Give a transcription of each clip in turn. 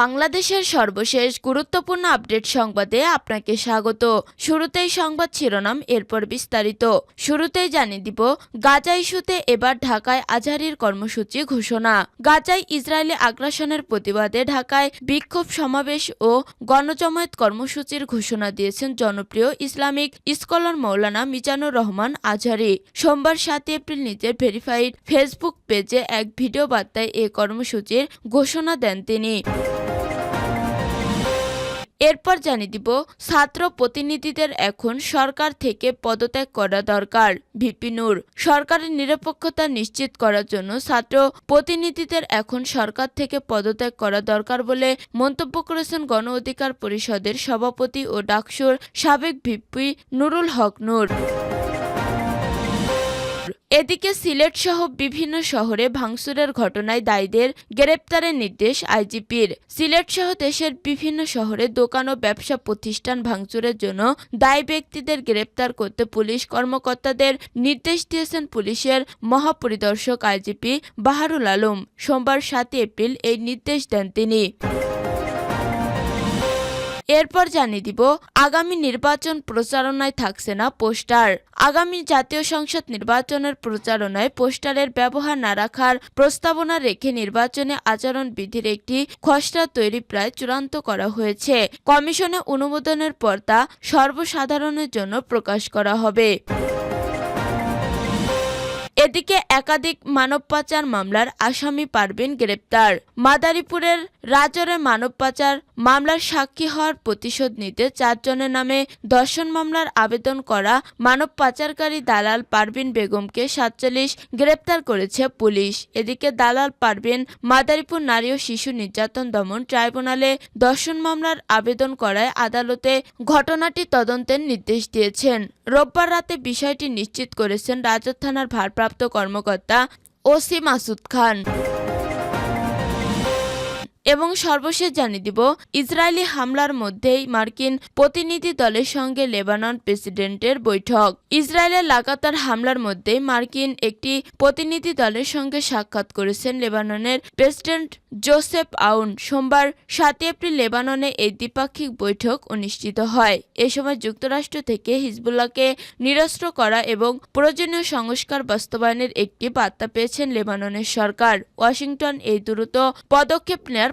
বাংলাদেশের সর্বশেষ গুরুত্বপূর্ণ আপডেট সংবাদে আপনাকে স্বাগত। শুরুতেই সংবাদ শিরোনাম, এরপর বিস্তারিত। শুরুতেই জানিয়ে দিব, গাজা ইস্যুতে এবার ঢাকায় আজহারির কর্মসূচি ঘোষণা। গাজায় ইসরায়েলি আগ্রাসনের প্রতিবাদে ঢাকায় বিক্ষোভ সমাবেশ ও গণজমায়েত কর্মসূচির ঘোষণা দিয়েছেন জনপ্রিয় ইসলামিক স্কলার মৌলানা মিজানুর রহমান আজহারি। সোমবার সাত এপ্রিল নিজের ভেরিফাইড ফেসবুক পেজে এক ভিডিও বার্তায় এ কর্মসূচির ঘোষণা দেন তিনি। এরপর জানিয়ে দিব, ছাত্র প্রতিনিধিদের এখন সরকার থেকে পদত্যাগ করা দরকার। ভিপি নূর, সরকারের নিরপেক্ষতা নিশ্চিত করার জন্য ছাত্র প্রতিনিধিদের এখন সরকার থেকে পদত্যাগ করা দরকার বলে মন্তব্য করেছেন গণ অধিকার পরিষদের সভাপতি ও ডাকসুর সাবেক ভিপি নুরুল হক নূর। এদিকে সিলেট সহ বিভিন্ন শহরে ভাঙচুরের ঘটনায় দায়ীদের গ্রেপ্তারের নির্দেশ আইজিপির। সিলেট সহ দেশের বিভিন্ন শহরে দোকান ও ব্যবসা প্রতিষ্ঠান ভাঙচুরের জন্য দায়ী ব্যক্তিদের গ্রেপ্তার করতে পুলিশ কর্মকর্তাদের নির্দেশ দিয়েছেন পুলিশের মহাপরিদর্শক আইজিপি বাহারুল আলম। সোমবার সাতই এপ্রিল এই নির্দেশ দেন তিনি। এরপর জানিয়ে দিব, আগামী নির্বাচন প্রচারণায় থাকছে না পোস্টার। আগামী জাতীয় সংসদ নির্বাচনের প্রচারণায় পোস্টারের ব্যবহার না রাখার প্রস্তাবনা রেখে নির্বাচনে আচরণ বিধির একটি খসড়া তৈরি প্রায় চূড়ান্ত করা হয়েছে। কমিশনে অনুমোদনের পর তা সর্বসাধারণের জন্য প্রকাশ করা হবে। এদিকে একাধিক মানব পাচার মামলার আসামি পারবেন গ্রেপ্তার। মাদারীপুরের রাজরে মানব পাচার মামলার সাক্ষী হওয়ার প্রতিশোধ নিতে চারজনের নামে দর্শন মামলার আবেদন করা মানব পাচারকারী দালাল পারভিন বেগমকে সাতচল্লিশ গ্রেপ্তার করেছে পুলিশ। এদিকে দালাল পারভিন মাদারীপুর নারী ও শিশু নির্যাতন দমন ট্রাইব্যুনালে দর্শন মামলার আবেদন করায় আদালতে ঘটনাটি তদন্তের নির্দেশ দিয়েছেন। রোববার রাতে বিষয়টি নিশ্চিত করেছেন রাজত থানার ভারপ্রাপ্ত কর্মকর্তা ওসি মাসুদ খান। এবং সর্বশেষ জানিয়ে দিব, ইসরায়েলি হামলার মধ্যেই মার্কিন প্রতিনিধি দলের সঙ্গে লেবানন প্রেসিডেন্টের বৈঠক। ইসরায়েলের লাগাতার হামলার মধ্যেই মার্কিন একটি প্রতিনিধি দলের সঙ্গে সাক্ষাৎ করেছেন লেবাননের প্রেসিডেন্ট জোসেফ আউন। সোমবার সাতই এপ্রিল লেবাননে এই দ্বিপাক্ষিক বৈঠক অনুষ্ঠিত হয়। এ সময় যুক্তরাষ্ট্র থেকে হিজবুল্লাহকে নিরস্ত্র করা এবং প্রয়োজনীয় সংস্কার বাস্তবায়নের একটি বার্তা পেয়েছেন লেবাননের সরকার। ওয়াশিংটন এই দ্রুত পদক্ষেপ নেয়ার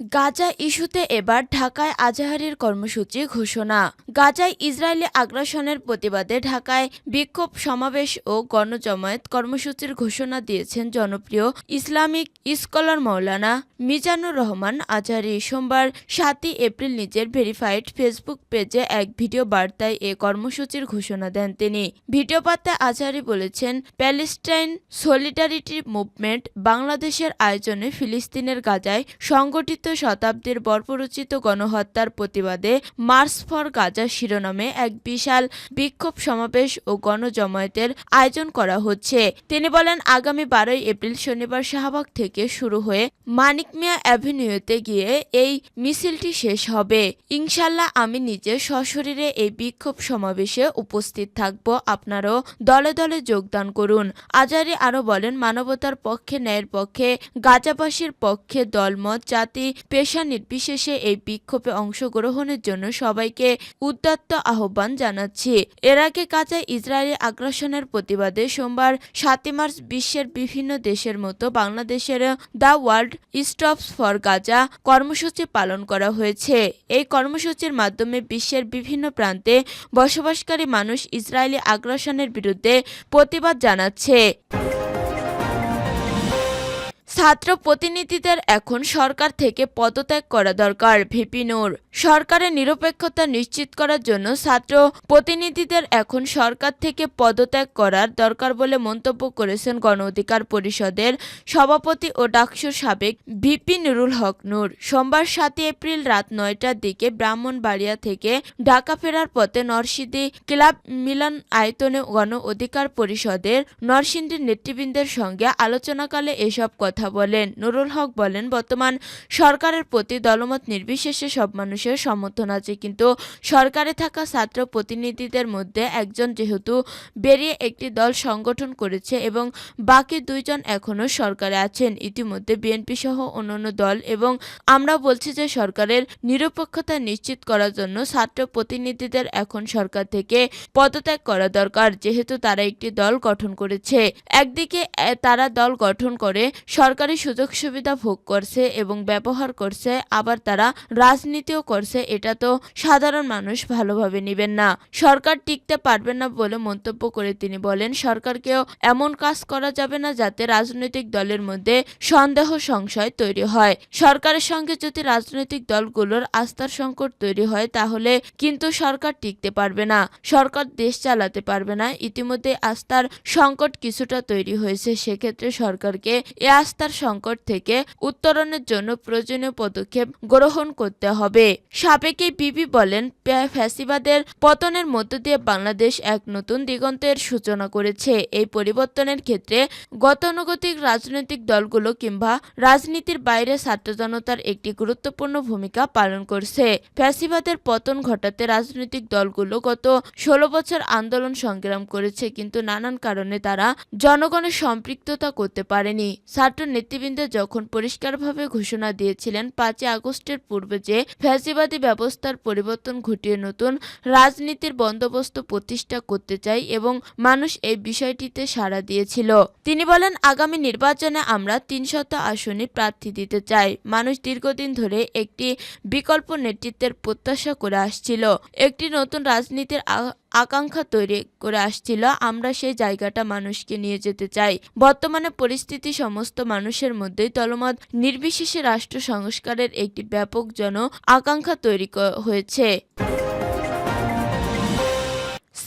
গাজা ইস্যুতে এবার ঢাকায় আজাহারের কর্মসূচি ঘোষণা। গাজায় ইসরায়েলি আগ্রাসনের প্রতিবাদে ঢাকায় বিক্ষোভ সমাবেশ ও গণজমায়েত কর্মসূচির ঘোষণা দিয়েছেন জনপ্রিয় ইসলামিক স্কলার মৌলানা মিজানুর রহমান আজাহারি সোমবার সাতই এপ্রিল নিজের ভেরিফাইড ফেসবুক পেজে এক ভিডিও বার্তায় এ কর্মসূচির ঘোষণা দেন তিনি। ভিডিও বার্তায় আজাহারি বলেছেন, প্যালেস্টাইন সলিডারিটি মুভমেন্ট বাংলাদেশের আয়োজনে ফিলিস্তিনের গাজায় সংগঠিত শতাব্দীর বর্বরচিত গণহত্যার প্রতিবাদে মার্চ ফর গাজা শিরোনামে এক বিশাল বিক্ষোভ সমাবেশ ও গণজমায়েতের আয়োজন করা হচ্ছে। তিনি বলেন, আগামী বারোই এপ্রিল শনিবার শাহবাগ থেকে শুরু হয়ে মানিক মিয়া অ্যাভিনিউতে গিয়ে এই মিছিলটি শেষ হবে। ইনশাল্লাহ আমি নিজে সশরীরে এই বিক্ষোভ সমাবেশে উপস্থিত থাকব। আপনারাও দলে দলে যোগদান করুন। আজারি আরও বলেন, মানবতার পক্ষে, ন্যায়ের পক্ষে, গাজাবাসীর পক্ষে, দলমত, জাতি, পেশা নির্বিশেষে এই বিক্ষোভে অংশগ্রহণের জন্য সবাইকে উদ্যত্ত আহ্বান জানাচ্ছি। এর আগে গাজায় ইসরায়েলি আগ্রাসনের প্রতিবাদে সোমবার সাতই মার্চ বিশ্বের বিভিন্ন দেশের মতো বাংলাদেশের the world stops for Gaza কর্মসূচি পালন করা হয়েছে। এই কর্মসূচির মাধ্যমে বিশ্বের বিভিন্ন প্রান্তে বসবাসকারী মানুষ ইসরায়েলি আগ্রাসনের বিরুদ্ধে প্রতিবাদ জানাচ্ছে। ছাত্র প্রতিনিধিদের এখন সরকার থেকে পদত্যাগ করা দরকার, ভিপি নূর। সরকারের নিরপেক্ষতা নিশ্চিত করার জন্য ছাত্র প্রতিনিধিদের এখন সরকার থেকে পদত্যাগ করার দরকার বলে মন্তব্য করেছেন গণ অধিকার পরিষদের সভাপতি ও ডাকসুর সাবেক ভিপি নুরুল হক নূর। সোমবার সাতই এপ্রিল রাত নয়টার দিকে ব্রাহ্মণবাড়িয়া থেকে ঢাকা ফেরার পথে নরসিংদী ক্লাব মিলন আয়তনে গণ অধিকার পরিষদের নরসিংদীর নেতৃবৃন্দের সঙ্গে আলোচনাকালে এসব কথা বলেন, নুরুল হক বলেন, বর্তমান সরকারের প্রতি দলমত নির্বিশেষে সব মানুষের সমর্থন আছে। কিন্তু সরকারে থাকা ছাত্র প্রতিনিধিদের মধ্যে একজন যেহেতু বেরিয়ে একটি দল সংগঠন করেছে এবং বাকি দুইজন এখনও সরকারে আছেন, ইতিমধ্যে বিএনপি সহ অন্যান্য দল এবং আমরা বলছি যে সরকারের নিরপেক্ষতা নিশ্চিত করার জন্য ছাত্র প্রতিনিধিদের এখন সরকার থেকে পদত্যাগ করা দরকার, যেহেতু তারা একটি দল গঠন করেছে। একদিকে তারা দল গঠন করে সরকারি সুযোগ সুবিধা ভোগ করছে এবং ব্যবহার করছে, আবার তারা রাজনীতিও করছে, এটা তো সাধারণ মানুষ ভালোভাবে নেবেন না। সরকার টিকতে পারবে না বলে মন্তব্য করে তিনি বলেন, সরকারকেও এমন কাজ করা যাবে না যাতে রাজনৈতিক দলের মধ্যে সন্দেহ সংশয় তৈরি হয়। সরকারের সঙ্গে যদি রাজনৈতিক দলগুলোর আস্থার সংকট তৈরি হয়, তাহলে কিন্তু সরকার টিকতে পারবে না। সরকার দেশ চালাতে পারবে না। ইতিমধ্যে আস্থার সংকট কিছুটা তৈরি হয়েছে, সেক্ষেত্রে সরকারকে এ আস্থার সংকট থেকে উত্তরণের জন্য প্রয়োজনীয় পদক্ষেপ গ্রহণ করতে হবে। সাবেকে বিবি বলেন ফ্যাসিবাদের পতনের মধ্য দিয়ে বাংলাদেশ এক নতুন দিগন্তের সূচনা করেছে। এই পরিবর্তনের ক্ষেত্রে গতানুগতিক রাজনৈতিক দলগুলো কিংবা রাজনীতির বাইরে ছাত্র জনতার একটি গুরুত্বপূর্ণ ভূমিকা পালন করছে। ফ্যাসিবাদের পতন ঘটাতে রাজনৈতিক দলগুলো গত ষোলো বছর আন্দোলন সংগ্রাম করেছে, কিন্তু নানান কারণে তারা জনগণের সম্পৃক্ততা করতে পারেনি। ছাত্র নেতৃবৃন্দ যখন পরিষ্কারভাবে ঘোষণা দিয়েছিলেন পাঁচই আগস্টের পূর্বে যে ফ্যাসিবাদী ব্যবস্থার পরিবর্তন ঘটিয়ে নতুন রাজনীতির বন্দোবস্ত প্রতিষ্ঠা করতে চাই এবং মানুষ এই বিষয়টিতে সাড়া দিয়েছিল। তিনি বলেন, আগামী নির্বাচনে আমরা তিনশত আসনে প্রার্থী দিতে চাই। মানুষ দীর্ঘদিন ধরে একটি বিকল্প নেতৃত্বের প্রত্যাশা করে আসছিল। একটি নতুন রাজনীতির আকাঙ্ক্ষা তৈরি করে আসছিল, আমরা সেই জায়গাটা মানুষকে নিয়ে যেতে চাই। বর্তমানে পরিস্থিতি সমস্ত মানুষের মধ্যেই তলমত। নির্বিশেষে রাষ্ট্র সংস্কারের একটি ব্যাপক জন আকাঙ্ক্ষা তৈরি হয়েছে।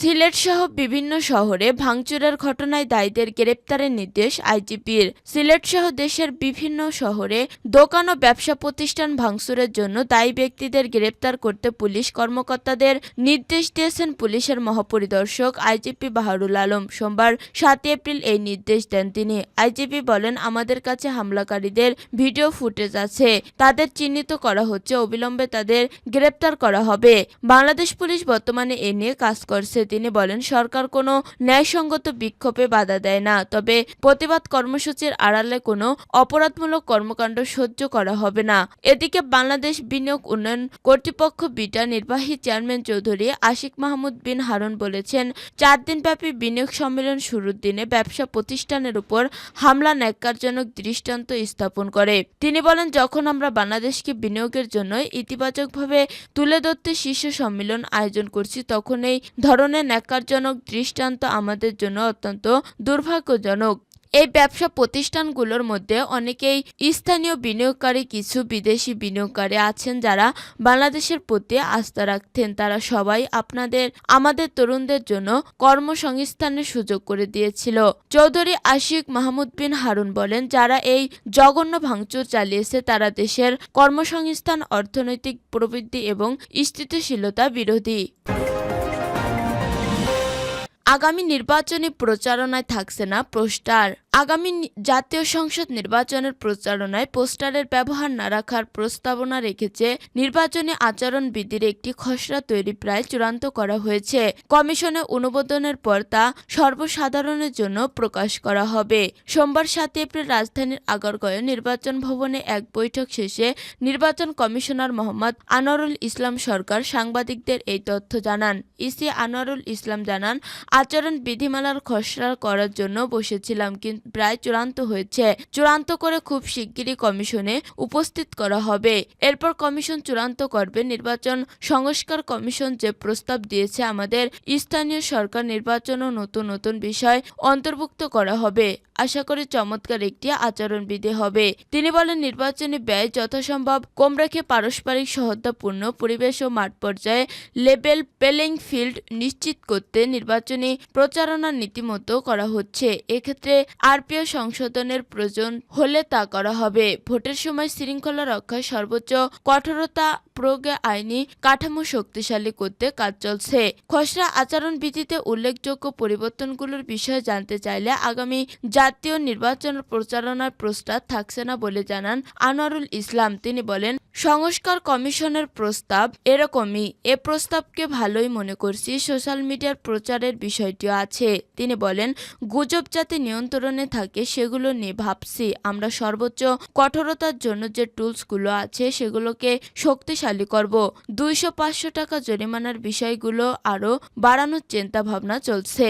সিলেট সহ বিভিন্ন শহরে ভাঙচুরের ঘটনায় দায়ীদের গ্রেপ্তারের নির্দেশ আইজিপির। সিলেট সহ দেশের বিভিন্ন শহরে দোকান ও ব্যবসা প্রতিষ্ঠান ভাঙচুরের জন্য দায়ী ব্যক্তিদের গ্রেপ্তার করতে পুলিশ কর্মকর্তাদের নির্দেশ দিয়েছেন পুলিশের মহাপরিদর্শক আইজিপি বাহারুল আলম। সোমবার সাত এপ্রিল এই নির্দেশ দেন তিনি। আইজিপি বলেন, আমাদের কাছে হামলাকারীদের ভিডিও ফুটেজ আছে। তাদের চিহ্নিত করা হচ্ছে। অবিলম্বে তাদের গ্রেপ্তার করা হবে। বাংলাদেশ পুলিশ বর্তমানে এ নিয়ে কাজ করছে। তিনি বলেন, সরকার কোনো ন্যায়সঙ্গত বিক্ষোভে বাধা দেয় না, তবে প্রতিবাদ কর্মসূচির আড়ালে কোনো অপরাধমূলক কর্মকাণ্ড সহ্য করা হবে না। এদিকে বাংলাদেশ বিনিয়োগ উন্নয়ন কর্তৃপক্ষ বিটা নির্বাহী চেয়ারম্যান চৌধুরী আশিক মাহমুদ বিন হারুন বলেছেন, চার দিনব্যাপী বিনিয়োগ সম্মেলন শুরুর দিনে ব্যবসা প্রতিষ্ঠানের উপর হামলা ন্যাক্কারজনক দৃষ্টান্ত স্থাপন করে। তিনি বলেন, যখন আমরা বাংলাদেশকে বিনিয়োগের জন্য ইতিবাচকভাবে তুলে ধরতে শীর্ষ সম্মেলন আয়োজন করছি, তখন এই ধরনের ন্যাক্কারজনক দৃষ্টান্ত আমাদের জন্য অত্যন্ত দুর্ভাগ্যজনক। এই ব্যবসা প্রতিষ্ঠানগুলোর মধ্যে অনেকেই স্থানীয় বিনিয়োগকারী, কিছু বিদেশি বিনিয়োগকারী আছেন যারা বাংলাদেশের প্রতি আস্থা রাখতেন। তারা সবাই আপনাদের, আমাদের তরুণদের জন্য কর্মসংস্থানের সুযোগ করে দিয়েছিল। চৌধুরী আশিক মাহমুদ বিন হারুন বলেন, যারা এই জঘন্য ভাঙচুর চালিয়েছে, তারা দেশের কর্মসংস্থান, অর্থনৈতিক প্রবৃদ্ধি এবং স্থিতিশীলতা বিরোধী। আগামী নির্বাচনী প্রচারণায় থাকছে না পোস্টার। আগামী জাতীয় সংসদ নির্বাচনের প্রচারণায় পোস্টারের ব্যবহার না রাখার প্রস্তাবনা রেখেছে নির্বাচনী আচরণ বিধির একটি খসড়া তৈরি প্রায় চূড়ান্ত করা হয়েছে। কমিশনে অনুমোদনের পর তা সর্বসাধারণের জন্য প্রকাশ করা হবে। সোমবার সাত এপ্রিল রাজধানীর আগারগয়ে নির্বাচন ভবনে এক বৈঠক শেষে নির্বাচন কমিশনার মোহাম্মদ আনোয়ারুল ইসলাম সরকার সাংবাদিকদের এই তথ্য জানান। ইসি আনোয়ারুল ইসলাম জানান আচরণ বিধিমালার খসড়া করার জন্য বসেছিলাম কিন্তু প্রায় চূড়ান্ত হয়েছে। চূড়ান্ত করে খুব শিগগিরই কমিশনে উপস্থিত করা হবে। এরপর কমিশন চূড়ান্ত করবে। নির্বাচন সংস্কার কমিশন যে প্রস্তাব দিয়েছে আমাদের, স্থানীয় সরকার নির্বাচন ও নতুন নতুন বিষয় অন্তর্ভুক্ত করা হবে। আশা করি চমৎকার একটি আচরণবিধি হবে। তিনি বলেন, নির্বাচনী ব্যয় যথাসম্ভব, কম রেখে পারস্পরিক সহদ্যপূর্ণ পরিবেশ ও মাঠ পর্যায়ে লেভেল প্লেইং ফিল্ড নিশ্চিত করতে নির্বাচনী প্রচারণা নীতিমতো করা হচ্ছে। এক্ষেত্রে আরপিও সংশোধনের প্রয়োজন হলে তা করা হবে। ভোটের সময় শৃঙ্খলা রক্ষায় সর্বোচ্চ কঠোরতা প্রয়োগে আইনি কাঠামো শক্তিশালী করতে কাজ চলছে। খসড়া আচরণবিধিতে উল্লেখযোগ্য পরিবর্তনগুলোর বিষয়ে জানতে চাইলে আগামী জাতীয় নির্বাচন প্রচারণার প্রস্তাব থাকছে না বলে জানান আনোয়ারুল ইসলাম। তিনি বলেন, সংস্কার কমিশনের প্রস্তাব এরকমই। এ প্রস্তাবকে ভালোই মনে করছি। সোশ্যাল মিডিয়ার প্রচারের বিষয়টিও আছে। তিনি বলেন, গুজব যাতে নিয়ন্ত্রণে থাকে সেগুলো নিয়ে ভাবছি। আমরা সর্বোচ্চ কঠোরতার জন্য যে টুলসগুলো আছে সেগুলোকে শক্তিশালী করব। দুইশো পাঁচশো টাকা জরিমানার বিষয়গুলো আরও বাড়ানোর চিন্তা ভাবনা চলছে।